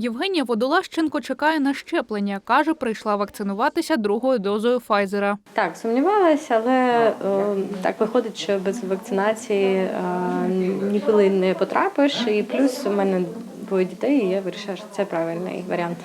Євгенія Водолащенко чекає на щеплення. Каже, прийшла вакцинуватися другою дозою Файзера. Так, сумнівалася, але е, так виходить, що без вакцинації е, ніколи не потрапиш. І плюс у мене двоє дітей, і я вирішила, що це правильний варіант.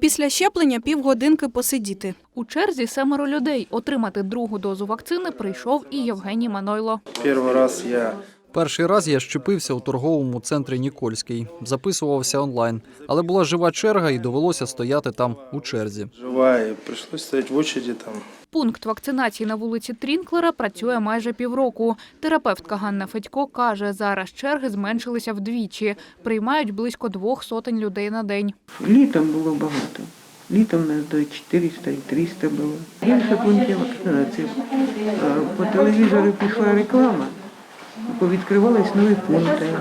Після щеплення півгодинки посидіти. У черзі семеро людей. Отримати другу дозу вакцини прийшов і Євгеній Манойло. Первый раз я Перший раз я щепився у торговому центрі Нікольський, записувався онлайн, але була жива черга і довелося стояти там у черзі. живая, и пришлось стоять в очереди там. Пункт вакцинації на вулиці Трінклера працює майже півроку. Терапевтка Ганна Федько каже, зараз черги зменшилися вдвічі. Приймають близько двох сотень людей на день. Літом було багато. Літом нас до 400 і 300 було. Більше пунктів вакцинації. Е, По телевізору пішла реклама, повідкривались нові пункти.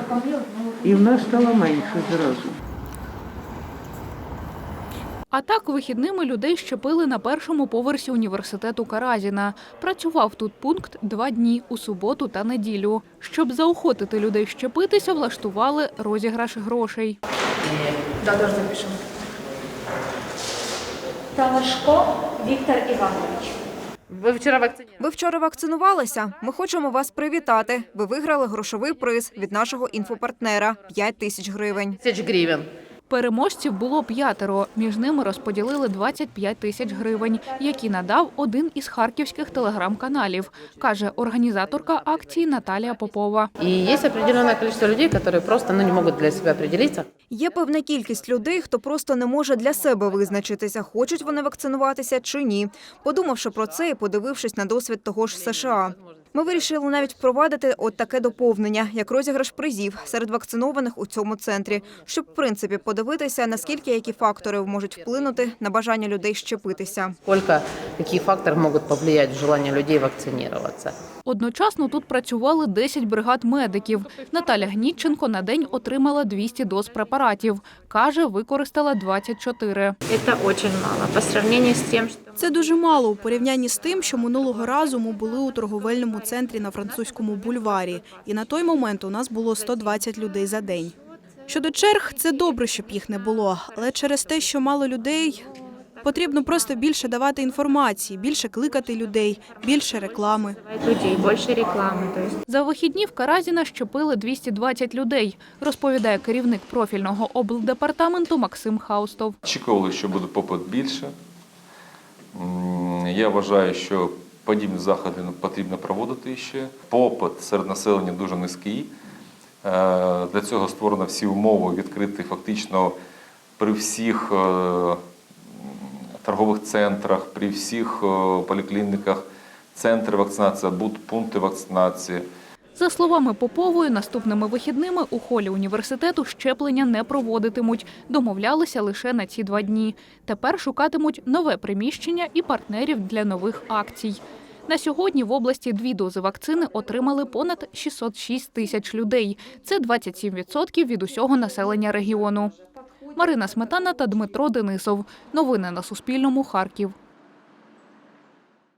І в нас стало менше зразу. А так вихідними людей щепили на першому поверсі університету Каразіна. Працював тут пункт два дні у суботу та неділю. Щоб заохотити людей щепитися, влаштували розіграш грошей. Талашко Віктор Іванович. Ви вчора вакцинувалися? Ми хочемо вас привітати. Ви виграли грошовий приз від нашого інфопартнера 5 тисяч гривень. Переможців було п'ятеро. Між ними розподілили 25 тисяч гривень, які надав один із харківських телеграм-каналів, каже організаторка акції Наталія Попова. И есть определенное количество людей, которые просто ну, не могут для себя определиться. Є певна кількість людей, хто просто не може для себе визначитися, хочуть вони вакцинуватися чи ні. Подумавши про це і подивившись на досвід того ж США. Ми вирішили навіть впровадити от таке доповнення, як розіграш призів серед вакцинованих у цьому центрі, щоб в принципі подивитися, наскільки які фактори можуть вплинути на бажання людей щепитися. Сколько, какие факторы могут повлиять в желание людей вакцинироваться. Одночасно тут працювали 10 бригад медиків. Наталя Гнітченко на день отримала 200 доз препаратів. Каже, використала 24. Це дуже мало по сравнению з тим, що Це дуже мало у порівнянні з тим, що минулого разу ми були у торговельному центрі на французькому бульварі, і на той момент у нас було 120 людей за день. Щодо черг, це добре, щоб їх не було, але через те, що мало людей, потрібно просто більше давати інформації, більше кликати людей, більше реклами. людей більше реклами. То За вихідні в Каразіна щепили 220 людей, розповідає керівник профільного облдепартаменту Максим Хаустов. Очікували, що буде попит більше. Я вважаю, що подібні заходи потрібно проводити ще. Попит серед населення дуже низький. Е, Для цього створено всі умови відкрити фактично при всіх е, торгових центрах, при всіх е, поліклініках, центри вакцинації, пункти вакцинації. За словами Попової, наступними вихідними у холі університету щеплення не проводитимуть. Домовлялися лише на ці два дні. Тепер шукатимуть нове приміщення і партнерів для нових акцій. На сьогодні в області дві дози вакцини отримали понад 606 тисяч людей. Це 27% від усього населення регіону. Марина Сметана та Дмитро Денисов. Новини на Суспільному. Харків.